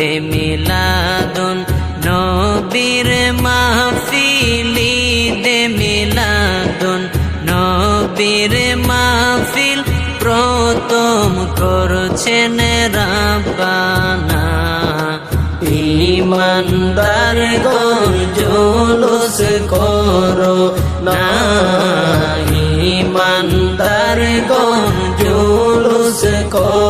ঈদে মিলাদুন নবীর মাহফিল ঈদে মিলাদুন নবীর মাহফিল প্রথম করছেন রাব্বানা। ইমানদার গঞ্জুলুস করো না। ইমানদার গঞ্জুলুস করো।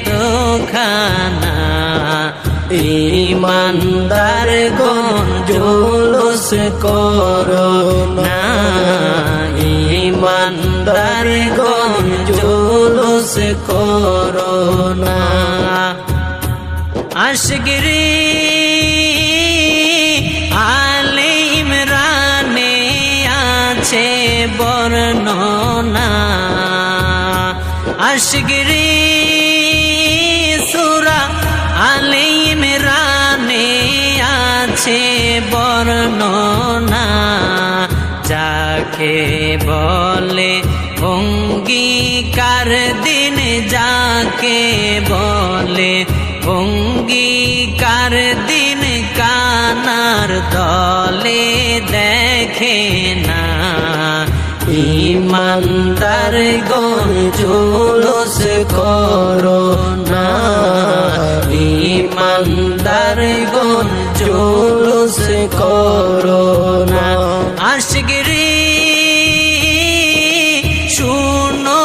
খানা ইমানদার গঞ্জুলুস করো ইমানদার গঞ্জুলুস করো আশগিরি আলে ইমরানে আছে বর্ণনা। আশগিরি বর্ণনা যাকে বলে অঙ্গীকার দিন, যাকে বলে অঙ্গীকার দিন কানার দলে দেখে না। ইমানদার গঞ্জুলুস করো না। ইমানদার গঞ্জুলুস করো না। আশগিরি শুনো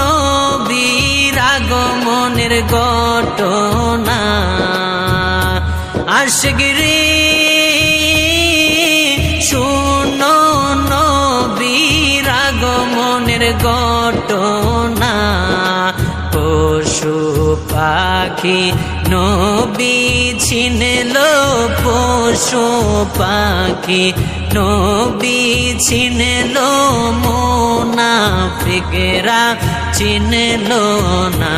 নবীর আগমনের ঘটনা। আশগিরি শুনো নবীর আগমনের ঘটনা। পশু পাখি নবী ছিনল পশু পাখি। নবী ছিনল মোনাফিকেরা চিনল না।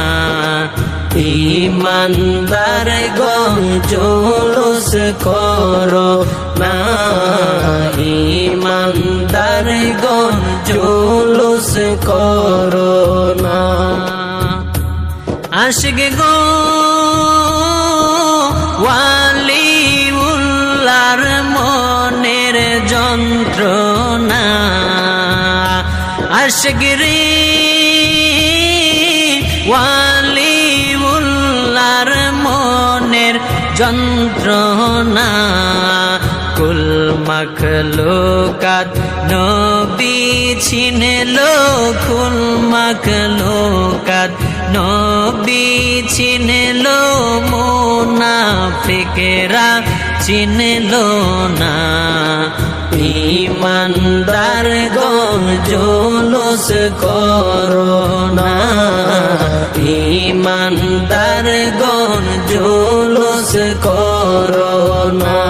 ইমানদার গঞ্জুলুস করো না। ইমানদার গঞ্জুলুস করো না। আশিক গো ওয়ালি উল্লার মনের যন্ত্রণা আশগিরি ওয়ালি উল্লার মনের যন্ত্রণা, কুল মখলুকাত নবী ছিনল কুল মখলুকাত নবী ছিনল মোনাফিকেরা চিনল না। ইমানদার গঞ্জুলুস করো না। ইমানদার গঞ্জুলুস করো না।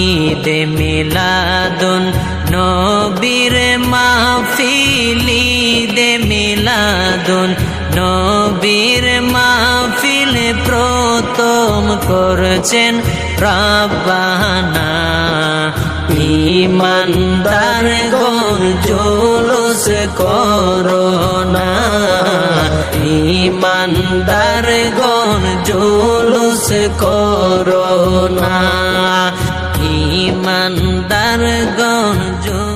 ঈদ মিলাদুন নবীর মাহফিল, ঈদ মিলাদুন নবীর মাহফিল। প্রথম করছেন রাব্বানা। ইমানদার গঞ্জুলুস করো না। ইমানদার গঞ্জুলুস করো না। ইমানদার গঞ্জ